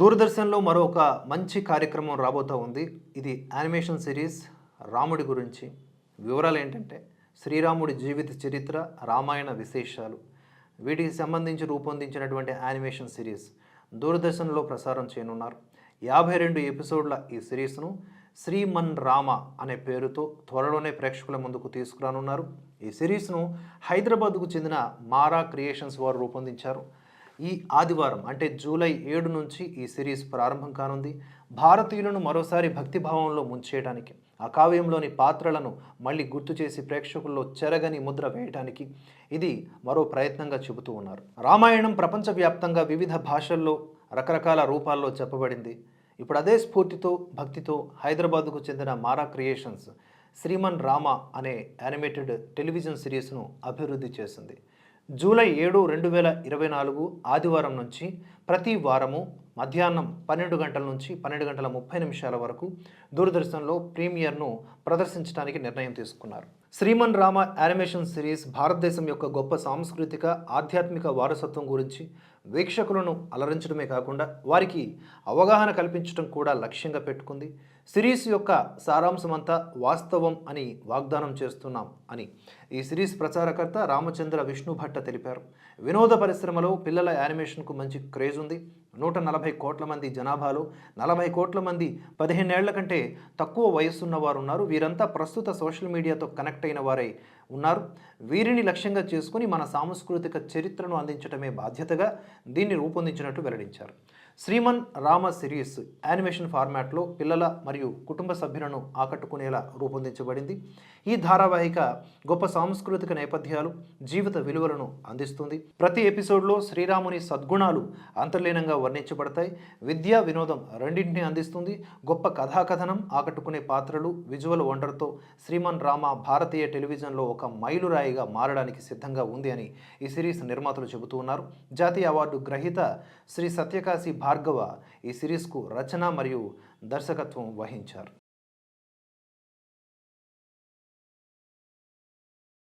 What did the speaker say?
దూరదర్శన్లో మరొక మంచి కార్యక్రమం రాబోతూ ఉంది. ఇది యానిమేషన్ సిరీస్ రాముడి గురించి. వివరాలు ఏంటంటే శ్రీరాముడి జీవిత చరిత్ర రామాయణ విశేషాలు. వీటికి సంబంధించి రూపొందించినటువంటి యానిమేషన్ సిరీస్ దూరదర్శన్లో ప్రసారం చేయనున్నారు. యాభై రెండు ఎపిసోడ్ల ఈ సిరీస్ను శ్రీమన్ రామ అనే పేరుతో త్వరలోనే ప్రేక్షకుల ముందుకు తీసుకురానున్నారు. ఈ సిరీస్ను హైదరాబాద్కు చెందిన మారా క్రియేషన్స్ వారు రూపొందించారు. ఈ ఆదివారం అంటే జూలై ఏడు నుంచి ఈ సిరీస్ ప్రారంభం కానుంది. భారతీయులను మరోసారి భక్తిభావంలో ముంచేయడానికి ఆ కావ్యంలోని పాత్రలను మళ్ళీ గుర్తు చేసి ప్రేక్షకుల్లో చెరగని ముద్ర వేయడానికి ఇది మరో ప్రయత్నంగా చెబుతూ ఉన్నారు. రామాయణం ప్రపంచవ్యాప్తంగా వివిధ భాషల్లో రకరకాల రూపాల్లో చెప్పబడింది. ఇప్పుడు అదే స్ఫూర్తితో భక్తితో హైదరాబాద్కు చెందిన మారా క్రియేషన్స్ శ్రీమన్ రామ అనే యానిమేటెడ్ టెలివిజన్ సిరీస్ను అభివృద్ధి చేసింది. జూలై ఏడు రెండు వేల ఇరవై నాలుగు ఆదివారం నుంచి ప్రతి వారము మధ్యాహ్నం పన్నెండు గంటల నుంచి పన్నెండు గంటల ముప్పై నిమిషాల వరకు దూరదర్శన్లో ప్రీమియర్ను ప్రదర్శించడానికి నిర్ణయం తీసుకున్నారు. శ్రీమన్ రామ యానిమేషన్ సిరీస్ భారతదేశం యొక్క గొప్ప సాంస్కృతిక ఆధ్యాత్మిక వారసత్వం గురించి వీక్షకులను అలరించడమే కాకుండా వారికి అవగాహన కల్పించడం కూడా లక్ష్యంగా పెట్టుకుంది. సిరీస్ యొక్క సారాంశమంతా వాస్తవం అని వాగ్దానం చేస్తున్నాం అని ఈ సిరీస్ ప్రచారకర్త రామచంద్ర విష్ణు భట్ట తెలిపారు. వినోద పరిశ్రమలో పిల్లల యానిమేషన్కు మంచి క్రేజ్ ఉంది. నూట నలభై కోట్ల మంది జనాభాలో నలభై కోట్ల మంది పదిహేనేళ్ళ కంటే తక్కువ వయస్సున్న వారు ఉన్నారు వీరంతా ప్రస్తుత సోషల్ మీడియాతో కనెక్ట్ కనెక్ట్ అయిన వారై ఉన్నారు. వీరిని లక్ష్యంగా చేసుకుని మన సాంస్కృతిక చరిత్రను అందించడమే బాధ్యతగా దీన్ని రూపొందించినట్టు వెల్లడించారు. శ్రీమన్ రామ సిరీస్ యానిమేషన్ ఫార్మాట్లో పిల్లల మరియు కుటుంబ సభ్యులను ఆకట్టుకునేలా రూపొందించబడింది. ఈ ధారావాహిక గొప్ప సాంస్కృతిక నేపథ్యాలు జీవిత విలువలను అందిస్తుంది. ప్రతి ఎపిసోడ్లో శ్రీరాముని సద్గుణాలు అంతర్లీనంగా వర్ణించబడతాయి. విద్యా వినోదం రెండింటిని అందిస్తుంది. గొప్ప కథాకథనం ఆకట్టుకునే పాత్రలు విజువల్ వండర్తో శ్రీమన్ రామ భారతీయ టెలివిజన్లో ఒక మైలురాయిగా మారడానికి సిద్ధంగా ఉంది అని ఈ సిరీస్ నిర్మాతలు చెబుతూ ఉన్నారు. జాతీయ అవార్డు గ్రహీత శ్రీ సత్యకాశి భార్గవ ఈ సిరీస్కు రచన మరియు దర్శకత్వం వహించారు.